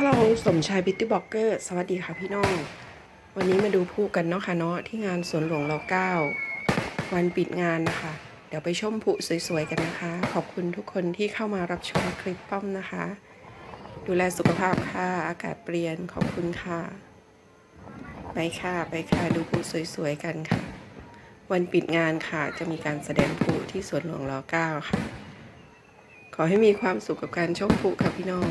ฮัลโหลสมชายบิตตี้บล็อกเกอร์สวัสดีค่ะพี่น้อง วันนี้มาดูผู้กันเนาะค่ะเนาะที่งานสวนหลวงรอเก้าวันปิดงานนะคะ เดี๋ยวไปชมผู้สวยๆกันนะคะ ขอบคุณทุกคนที่เข้ามารับชมคลิปป้อมนะคะ ดูแลสุขภาพค่ะอากาศเปลี่ยนขอบคุณค่ะ ไปค่ะไปค่ะดูผู้สวยๆกันค่ะ วันปิดงานค่ะจะมีการแสดงผู้ที่สวนหลวงรอเก้าค่ะ ขอให้มีความสุขกับการชมผู้ค่ะพี่น้อง